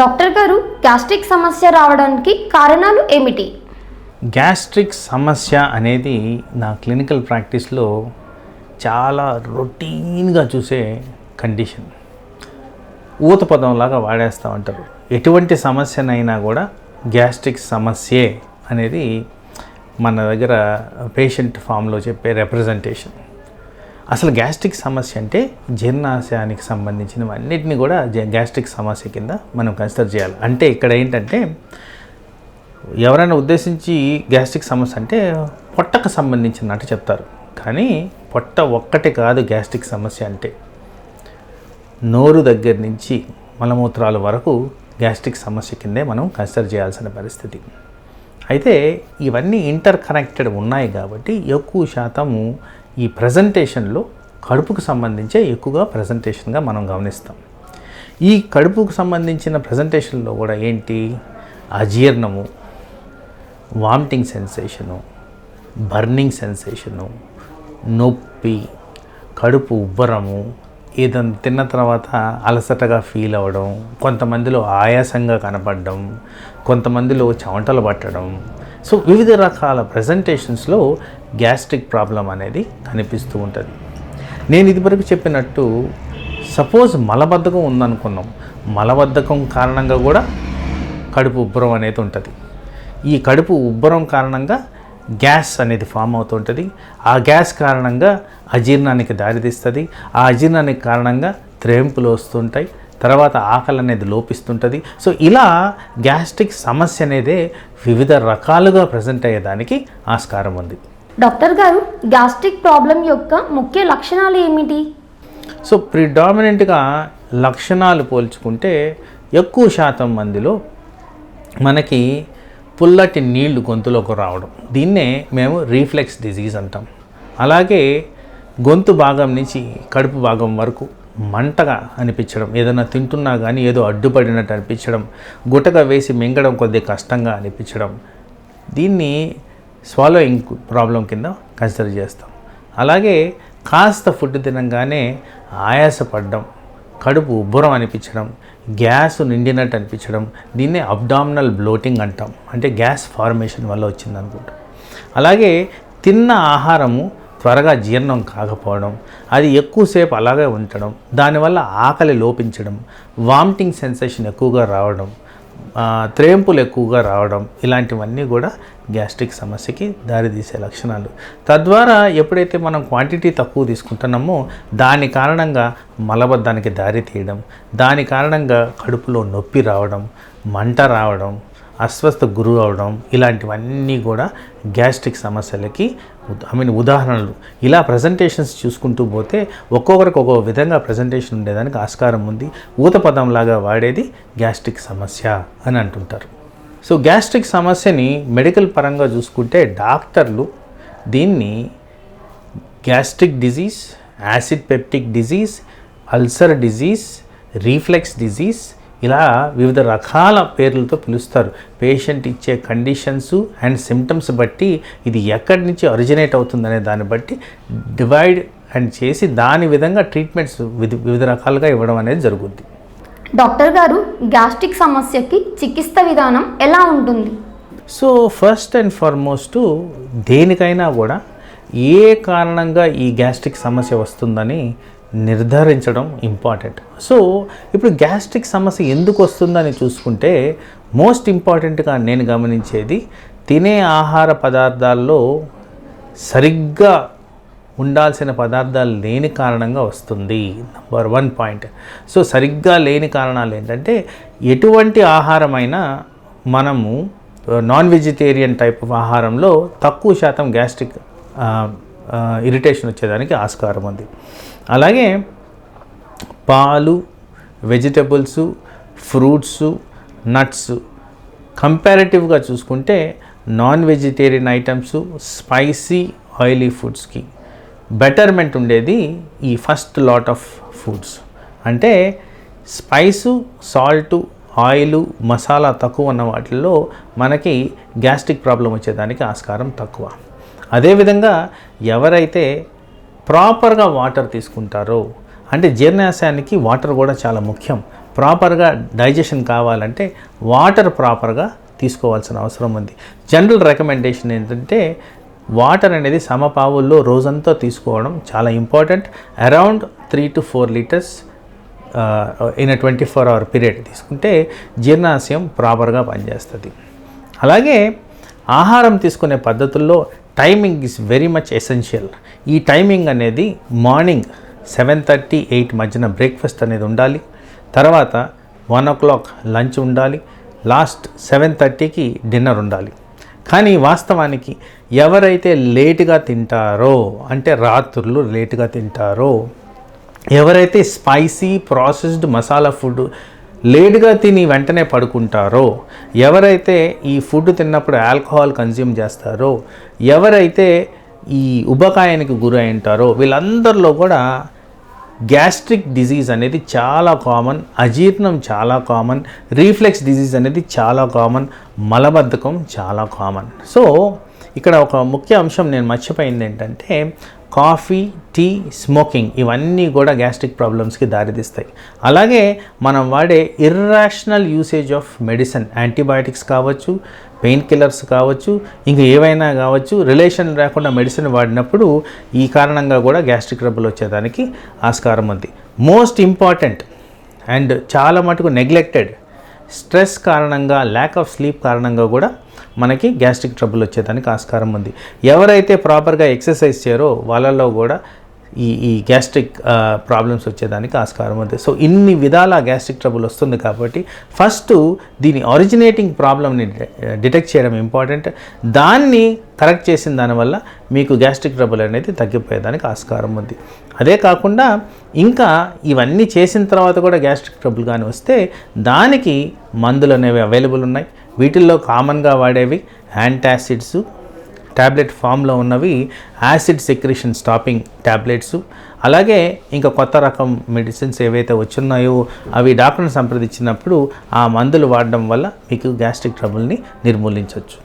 Doctor గారు gastric సమస్య రావడానికి కారణాలు ఏమిటి? గ్యాస్ట్రిక్ సమస్య అనేది నా క్లినికల్ ప్రాక్టీస్లో చాలా రొటీన్గా చూసే కండిషన్. ఊత పదంలాగా వాడేస్తూ ఉంటారు. ఎటువంటి సమస్యనైనా కూడా గ్యాస్ట్రిక్ సమస్యే అనేది మన దగ్గర పేషెంట్ ఫామ్లో చెప్పే రిప్రజెంటేషన్ అసలు గ్యాస్ట్రిక్ సమస్య అంటే జీర్ణాశయానికి సంబంధించినవన్నిటిని కూడా గ్యాస్ట్రిక్ సమస్య కింద మనం కన్సిడర్ చేయాలి. అంటే ఇక్కడ ఏంటంటే ఎవరైనా ఉద్దేశించి గ్యాస్ట్రిక్ సమస్య అంటే పొట్టకు సంబంధించినట్టు చెప్తారు. కానీ పొట్ట ఒక్కటే కాదు గ్యాస్ట్రిక్ సమస్య అంటే. నోరు దగ్గర నుంచి మలమూత్రాల వరకు గ్యాస్ట్రిక్ సమస్య కిందే మనం కన్సిడర్ చేయాల్సిన పరిస్థితి. అయితే ఇవన్నీ ఇంటర్ కనెక్టెడ్ ఉన్నాయి కాబట్టి ఎక్కువ శాతము ఈ ప్రజెంటేషన్లో కడుపుకు సంబంధించే ఎక్కువగా ప్రజెంటేషన్గా మనం గమనిస్తాం. ఈ కడుపుకు సంబంధించిన ప్రజెంటేషన్లో కూడా ఏంటి? అజీర్ణము వామిటింగ్ సెన్సేషను బర్నింగ్ సెన్సేషను నొప్పి కడుపు ఉబ్బరము ఏదైనా తిన్న తర్వాత అలసటగా ఫీల్ అవ్వడం కొంతమందిలో ఆయాసంగా కనపడడం కొంతమందిలో చెమటలు పట్టడం సో వివిధ రకాల ప్రజెంటేషన్స్లో గ్యాస్ట్రిక్ ప్రాబ్లం అనేది కనిపిస్తూ ఉంటుంది. నేను ఇదివరకు చెప్పినట్టు సపోజ్ మలబద్ధకం ఉందనుకున్నాం. మలబద్ధకం కారణంగా కూడా కడుపు ఉబ్బరం అనేది ఉంటుంది. ఈ కడుపు ఉబ్బరం కారణంగా గ్యాస్ అనేది ఫామ్ అవుతుంటుంది. ఆ గ్యాస్ కారణంగా అజీర్ణానికి దారితీస్తుంది. ఆ అజీర్ణానికి కారణంగా త్రేంపులు వస్తుంటాయి. తర్వాత ఆకలి అనేది లోపిస్తుంటుంది. సో ఇలా గ్యాస్ట్రిక్ సమస్య అనేదే వివిధ రకాలుగా ప్రజెంట్ అయ్యేదానికి ఆస్కారం ఉంది. డాక్టర్ గారు గ్యాస్ట్రిక్ ప్రాబ్లం యొక్క ముఖ్య లక్షణాలు ఏమిటి? సో ప్రిడామినెంట్గా లక్షణాలు పోల్చుకుంటే ఎక్కువ శాతం మందిలో మనకి పుల్లటి నీళ్ళు గొంతులోకి రావడం. దీన్నే మేము రీఫ్లెక్స్ డిజీజ్ అంటాం. అలాగే గొంతు భాగం నుంచి కడుపు భాగం వరకు మంటగా అనిపించడం ఏదైనా తింటున్నా కానీ ఏదో అడ్డుపడినట్టు అనిపించడం గుటక వేసి మింగడం కొద్దిగా కష్టంగా అనిపించడం దీన్ని స్వాలోయింగ్ ప్రాబ్లం కింద కన్సిడర్ చేస్తాం. అలాగే కాస్త ఫుడ్ తినంగానే ఆయాసపడడం కడుపు ఉబ్బరం అనిపించడం గ్యాస్ నిండినట్టు అనిపించడం దీన్నే అబ్డామినల్ బ్లోటింగ్ అంటాం. అంటే గ్యాస్ ఫార్మేషన్ వల్ల వచ్చింది అనుకుంటాం అలాగే తిన్న ఆహారము త్వరగా జీర్ణం కాకపోవడం అది ఎక్కువసేపు అలాగే ఉండడం దానివల్ల ఆకలి లోపించడం వామిటింగ్ సెన్సేషన్ ఎక్కువగా రావడం త్రేంపులు ఎక్కువగా రావడం ఇలాంటివన్నీ కూడా గ్యాస్ట్రిక్ సమస్యకి దారితీసే లక్షణాలు. తద్వారా ఎప్పుడైతే మనం క్వాంటిటీ తక్కువ తీసుకుంటున్నామో దాని కారణంగా మలబద్ధానికి దారి తీయడం దాని కారణంగా కడుపులో నొప్పి రావడం మంట రావడం అస్వస్థ గురి అవడం ఇలాంటివన్నీ కూడా గ్యాస్ట్రిక్ సమస్యలకి ఐ మీన్ ఉదాహరణలు. ఇలా ప్రజెంటేషన్స్ చూసుకుంటూ పోతే ఒక్కొక్కరికి ఒక్కొక్క విధంగా ప్రజెంటేషన్ ఉండేదానికి ఆస్కారం ఉంది. ఊత పదంలాగా వాడేది గ్యాస్ట్రిక్ సమస్య అని అంటుంటారు. సో గ్యాస్ట్రిక్ సమస్యని మెడికల్ పరంగా చూసుకుంటే డాక్టర్లు దీన్ని gastric disease acid peptic disease ulcer disease reflex disease ఇలా వివిధ రకాల పేర్లతో పిలుస్తారు. పేషెంట్ ఇచ్చే కండిషన్స్ అండ్ సిమ్టమ్స్ బట్టి ఇది ఎక్కడి నుంచి ఒరిజినేట్ అవుతుందనే దాన్ని బట్టి డివైడ్ అండ్ చేసి దాని విధంగా ట్రీట్మెంట్స్ వివిధ వివిధ రకాలుగా ఇవ్వడం అనేది జరుగుద్ది. డాక్టర్ గారు గ్యాస్ట్రిక్ సమస్యకి చికిత్స విధానం ఎలా ఉంటుంది? సో ఫస్ట్ అండ్ ఫార్మోస్ట్ దేనికైనా కూడా ఏ కారణంగా ఈ గ్యాస్ట్రిక్ సమస్య వస్తుందని నిర్ధారించడం ఇంపార్టెంట్ సో ఇప్పుడు గ్యాస్ట్రిక్ సమస్య ఎందుకు వస్తుందని చూసుకుంటే మోస్ట్ ఇంపార్టెంట్గా నేను గమనించేది తినే ఆహార పదార్థాల్లో సరిగ్గా ఉండాల్సిన పదార్థాలు లేని కారణంగా వస్తుంది. నంబర్ వన్ పాయింట్ సో సరిగ్గా లేని కారణాలు ఏంటంటే ఎటువంటి ఆహారమైనా మనము నాన్ వెజిటేరియన్ టైప్ ఆఫ్ ఆహారంలో తక్కువ శాతం గ్యాస్ట్రిక్ ఇరిటేషన్ వచ్చేదానికి ఆస్కారం ఉంది. అలాగే పాలు వెజిటబుల్స్ ఫ్రూట్స్ నట్స్ కంపారిటివ్గా చూసుకుంటే non vegetarian items spicy oily ఫుడ్స్కి betterment ఉండేది ఈ ఫస్ట్ లాట్ ఆఫ్ ఫుడ్స్ అంటే స్పైసు సాల్టు ఆయిల్ మసాలా తక్కువ ఉన్న వాటిల్లో మనకి గ్యాస్ట్రిక్ ప్రాబ్లం వచ్చేదానికి ఆస్కారం తక్కువ. అదేవిధంగా ఎవరైతే ప్రాపర్గా వాటర్ తీసుకుంటారో అంటే జీర్ణాశయానికి వాటర్ కూడా చాలా ముఖ్యం. ప్రాపర్గా డైజెషన్ కావాలంటే వాటర్ ప్రాపర్గా తీసుకోవాల్సిన అవసరం ఉంది. జనరల్ రికమెండేషన్ ఏంటంటే వాటర్ అనేది సమపావుల్లో రోజంతా తీసుకోవడం చాలా important. Around three to four litres in twenty four hour period తీసుకుంటే జీర్ణాశయం ప్రాపర్గా పనిచేస్తుంది. అలాగే ఆహారం తీసుకునే పద్ధతుల్లో timing is very much essential ఈ టైమింగ్ అనేది మార్నింగ్ సెవెన్ థర్టీ ఎయిట్ మధ్యన బ్రేక్ఫాస్ట్ అనేది ఉండాలి. తర్వాత వన్ ఓ క్లాక్ లంచ్ ఉండాలి లాస్ట్ సెవెన్ థర్టీకి డిన్నర్ ఉండాలి. కానీ వాస్తవానికి ఎవరైతే లేటుగా తింటారో అంటే రాత్రులు లేటుగా తింటారో ఎవరైతే స్పైసీ ప్రాసెస్డ్ మసాలా ఫుడ్ లేటుగా తిని వెంటనే పడుకుంటారో ఎవరైతే ఈ ఫుడ్ తిన్నప్పుడు ఆల్కహాల్ కన్జ్యూమ్ చేస్తారో ఎవరైతే ఈ ఉబకాయానికి గురై ఉంటారో వీళ్ళందరిలో కూడా గ్యాస్ట్రిక్ డిజీజ్ అనేది చాలా కామన్ అజీర్ణం చాలా కామన్ రీఫ్లెక్స్ డిజీజ్ అనేది చాలా కామన్ మలబద్ధకం చాలా కామన్. సో ఇక్కడ ఒక ముఖ్య అంశం నేను మర్చిపోయింది ఏంటంటే కాఫీ టీ స్మోకింగ్ ఇవన్నీ కూడా గ్యాస్ట్రిక్ ప్రాబ్లమ్స్కి దారితీస్తాయి. అలాగే మనం వాడే irrational usage of medicine antibiotics కావచ్చు పెయిన్ కిల్లర్స్ కావచ్చు ఇంకా ఏవైనా కావచ్చు రిలేషన్ లేకుండా మెడిసిన్ వాడినప్పుడు ఈ కారణంగా కూడా గ్యాస్ట్రిక్ ట్రబుల్ వచ్చేదానికి ఆస్కారం ఉంది. మోస్ట్ ఇంపార్టెంట్ అండ్ చాలా మటుకు నెగ్లెక్టెడ్ స్ట్రెస్ కారణంగా ల్యాక్ ఆఫ్ స్లీప్ కారణంగా కూడా మనకి గ్యాస్ట్రిక్ ట్రబుల్ వచ్చేదానికి ఆస్కారం ఉంది. ఎవరైతే ప్రాపర్గా ఎక్సర్సైజ్ చేయరో వాళ్ళల్లో కూడా ఈ ఈ గ్యాస్ట్రిక్ ప్రాబ్లమ్స్ వచ్చేదానికి ఆస్కారం ఉంది. సో ఇన్ని విధాల గ్యాస్ట్రిక్ ట్రబుల్ వస్తుంది కాబట్టి ఫస్ట్ దీని ఒరిజినేటింగ్ ప్రాబ్లమ్ని డిటెక్ట్ చేయడం ఇంపార్టెంట్. దాన్ని కరెక్ట్ చేసిన దానివల్ల మీకు గ్యాస్ట్రిక్ ట్రబుల్ అనేది తగ్గిపోయేదానికి ఆస్కారం ఉంది. అదే కాకుండా ఇంకా ఇవన్నీ చేసిన తర్వాత కూడా గ్యాస్ట్రిక్ ట్రబుల్ కానీ వస్తే దానికి మందులు అనేవి అవైలబుల్ ఉన్నాయి. వీటిల్లో కామన్గా వాడేవి యాంటాసిడ్స్ ట్యాబ్లెట్ ఫామ్లో ఉన్నవి యాసిడ్ సెక్రేషన్ స్టాపింగ్ ట్యాబ్లెట్స్ అలాగే ఇంకా కొత్త రకం మెడిసిన్స్ ఏవైతే వచ్చున్నాయో అవి డాక్టర్ని సంప్రదించినప్పుడు ఆ మందులు వాడడం వల్ల మీకు గ్యాస్ట్రిక్ ట్రబుల్ని నిర్మూలించవచ్చు